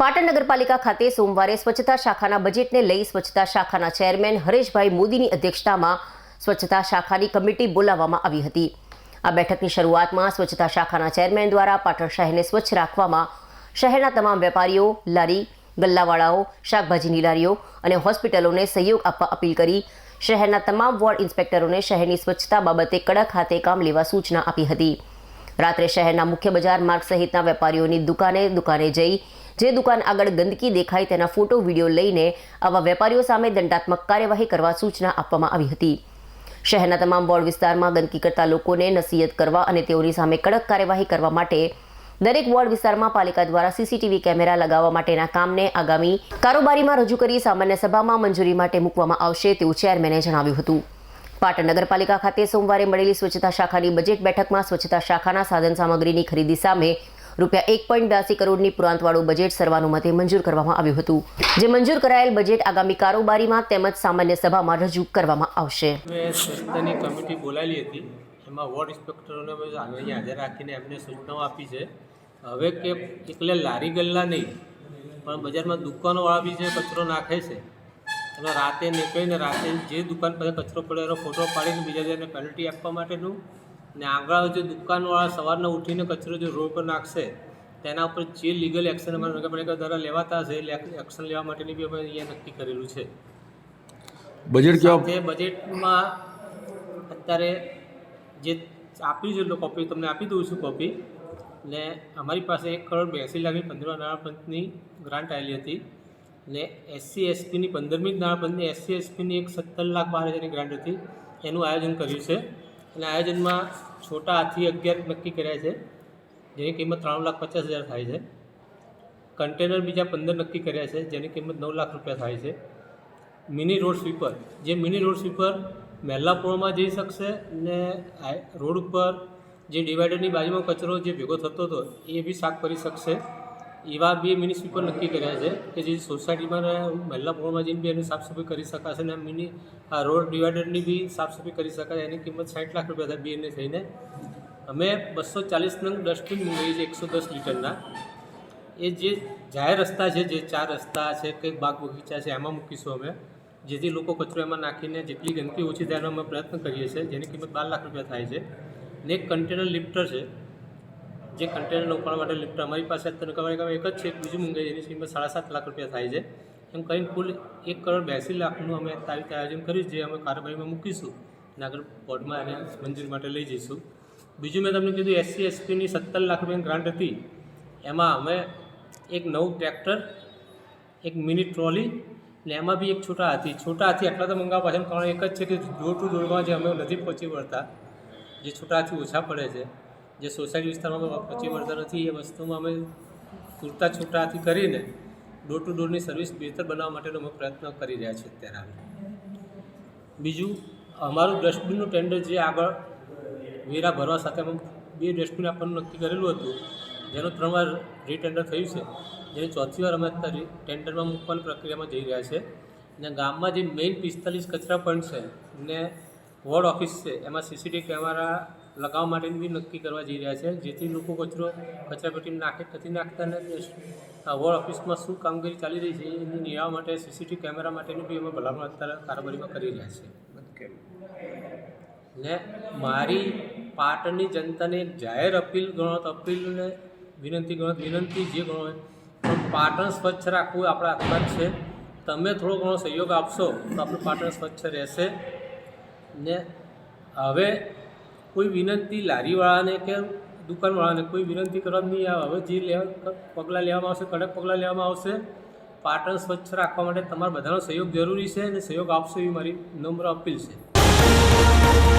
પાટણ નગરપાલિકા ખાતે સોમવારે સ્વચ્છતા શાખાના બજેટને લઈ સ્વચ્છતા શાખાના ચેરમેન હરેશભાઈ મોદીની અધ્યક્ષતામાં સ્વચ્છતા શાખાની કમિટી બોલાવવામાં આવી હતી. આ બેઠકની શરૂઆતમાં સ્વચ્છતા શાખાના ચેરમેન દ્વારા પાટણ શહેરને સ્વચ્છ રાખવામાં શહેરના તમામ વેપારીઓ, લારી, ગલ્લાવાળાઓ, શાકભાજીની લારીઓ અને હોસ્પિટલોને સહયોગ આપવા અપીલ કરી શહેરના તમામ વોર્ડ ઇન્સ્પેક્ટરોને શહેરની સ્વચ્છતા બાબતે કડક હાથે કામ લેવા સૂચના આપી હતી. રાત્રે શહેરના મુખ્ય બજાર માર્ગ સહિતના વેપારીઓની દુકાને દુકાને જઈ જે દુકાન આગળ ગંદકી દેખાય તેના ફોટો, વીડિયો લઈને આવા વેપારીઓ સામે દંડાત્મક કાર્યવાહી કરવા સૂચના આપવામાં આવી હતી. શહેરના તમામ વોર્ડ વિસ્તારમાં ગંદકી કરતા લોકોને નસીહત કરવા અને તેઓની સામે કડક કાર્યવાહી કરવા માટે દરેક વોર્ડ વિસ્તારમાં પાલિકા દ્વારા સીસીટીવી કેમેરા લગાવવા માટેના કામને આગામી કારોબારીમાં રજૂ કરી સામાન્ય સભામાં મંજૂરી માટે મૂકવામાં આવશે તેવું ચેરમેને જણાવ્યું હતું. પાટણ નગરપાલિકા ખાતે સોમવારે મળેલી સ્વચ્છતા શાખાની બજેટ બેઠકમાં સ્વચ્છતા શાખાના સાધન સામગ્રીની ખરીદી સામે રૂપિયા એક પોઈન્ટ બ્યાસી કરોડની પુરાંતવાળું બજેટ સર્વાનુમતે મંજૂર કરવામાં આવ્યું હતું. જે મંજૂર કરાયેલ બજેટ આગામી કારોબારીમાં તેમજ સામાન્ય સભામાં રજૂ કરવામાં આવશે. કમિટી બોલાવેલી હતી. એમાં વોર્ડ ઇન્સ્પેક્ટરોને અહીંયા હાજર રાખીને એમને સૂચનાઓ આપી છે. હવે કે એકલે લારી ગલ્લા નહીં, પણ બજારમાં દુકાનોવાળા બી જે કચરો નાખે છે, એનો રાતે નીકળીને રાતે જે દુકાન પાસે કચરો પડે એનો ફોટો પાડીને બીજા જણને પેનલ્ટી આપવા માટેનું ને આગળ જે દુકાનવાળા સવારના ઉઠીને કચરો જે રોડ પર નાખશે તેના ઉપર જે લીગલ એક્શન અમારા નગરપાલિકા દ્વારા લેવાતા હશે એટલે એક્શન લેવા માટેની બી અમે અહીંયા નક્કી કરેલું છે. બજેટ કેવા? બજેટમાં અત્યારે જે આપી છે કોપી તમને આપી દઉં છું કોપી ને અમારી પાસે એક કરોડ બ્યાસી લાખની પંદર નાણાપંચની ગ્રાન્ટ આવેલી હતી ને એસસી એસપીની પંદરમી નાણાપંચની એસસી એસપીની એક સત્તર લાખ બાર હજારની ગ્રાન્ટ હતી એનું આયોજન કર્યું છે. અને આયોજનમાં છોટા હાથી અગિયાર નક્કી કર્યા છે, જેની કિંમત ત્રણ લાખ પચાસ હજાર થાય છે. કન્ટેનર બીજા પંદર નક્કી કર્યા છે, જેની કિંમત નવ લાખ રૂપિયા થાય છે. મિની રોડ સ્વીપર, જે મિની રોડ સ્વીપર મહેલાપુરમાં જઈ શકશે ને રોડ ઉપર જે ડિવાઈડરની બાજુમાં કચરો જે ભેગો થતો હતો, એ બી સાફ કરી શકશે. એવા બે મ્યુનિસિપલ નક્કી કર્યા છે કે જે સોસાયટીમાં મહિલા મહેલાપુરમાં જઈને બી એની સાફસફાઈ કરી શકાશે અને મિની આ રોડ ડિવાઈડરની બી સાફસફાઈ કરી શકાય, એની કિંમત સાઠ લાખ રૂપિયા થાય એને થઈને. અમે બસો ચાલીસ નંગ ડસ્ટબિન મંગાવીએ છીએ એકસો દસ લીટરના. એ જે જાહેર રસ્તા છે, જે ચાર રસ્તા છે, કંઈક બાગ બગીચા છે, એમાં મૂકીશું અમે. જેથી લોકો કચરો એમાં નાખીને જેટલી ગંદકી ઓછી થાય અમે પ્રયત્ન કરીએ છીએ, જેની કિંમત બાર લાખ રૂપિયા થાય છે. ને એક કન્ટેનર લિફ્ટર છે. જે કન્ટેનર ઉપાડવા માટે લિફ્ટ અમારી પાસે અત્યારે એક જ છે બીજું મુંગાઈ એની કિંમત સાડા સાત લાખ રૂપિયા થાય છે. એમ કરીને કુલ એક કરોડ બ્યાસી લાખનું અમે તારીખ આયોજન કર્યું જે અમે કારોબારીમાં મૂકીશું. અને આગળ બોર્ડમાં એને મંજૂરી માટે લઈ જઈશું. બીજું મેં તમને કીધું એસસી એસપીની સત્તર લાખ રૂપિયાની ગ્રાન્ટ હતી. એમાં અમે એક નવું ટ્રેક્ટર એક મિની ટ્રોલી ને એમાં બી એક છોટા હાથી. છોટા હાથી એટલા તો મંગાવવા પાછળ કારણ એક જ છે કે ડોર ટુ ડોરમાં જે અમે નથી પહોંચી વળતા, જે છોટા હાથી ઓછા પડે છે. જે સોસાયટી વિસ્તારમાં પહોંચી વળતા નથી, એ વસ્તુમાં અમે પૂરતા છૂટાથી કરીને ડોર ટુ ડોરની સર્વિસ બહેતર બનાવવા માટેનો અમે પ્રયત્ન કરી રહ્યા છીએ અત્યારે હાલ. બીજું, અમારું ડસ્ટબિનનું ટેન્ડર જે આગળ વેરા ભરવા સાથે અમે બે ડસ્ટબિન આપવાનું નક્કી કરેલું હતું, જેનું ત્રણ વાર રીટેન્ડર થયું છે, જેની ચોથી વાર અમે અત્યારે ટેન્ડરમાં મૂકવાની પ્રક્રિયામાં જઈ રહ્યા છે અને ગામમાં જે મેઇન પિસ્તાલીસ કચરા પોઈન્ટ છે, ને વોર્ડ ઓફિસ છે, એમાં સીસીટીવી કેમેરા લગાવવા માટેની બી નક્કી કરવા જઈ રહ્યા છે. જેથી લોકો કચરો કચરાપેટીમાં નાખે, નથી નાખતા ને આ વોર્ડ ઓફિસમાં શું કામગીરી ચાલી રહી છે એની નિરાવવા માટે સીસીટીવી કેમેરા માટેની બી અમે ભલામણ અત્યારે કારોબારીમાં કરી રહ્યા છીએ. ને મારી પાટણની જનતાને જાહેર અપીલ ગણો તો અપીલને વિનંતી ગણો, વિનંતી જે ગણો પણ પાટણ સ્વચ્છ રાખવું આપણા હાથમાં છે. તમે થોડો ઘણો સહયોગ આપશો તો આપણું પાટણ સ્વચ્છ રહેશે. ને હવે કોઈ વિનંતી લારીવાળાને કે દુકાનવાળાને કોઈ વિનંતી કરવાની નહીં આવે. હવે જે લેવા પગલાં લેવામાં આવશે, કડક પગલાં લેવામાં આવશે, પાટણ સ્વચ્છ રાખવા માટે તમારા બધાનો સહયોગ જરૂરી છે અને સહયોગ આપશો એવી મારી નમ્ર અપીલ છે.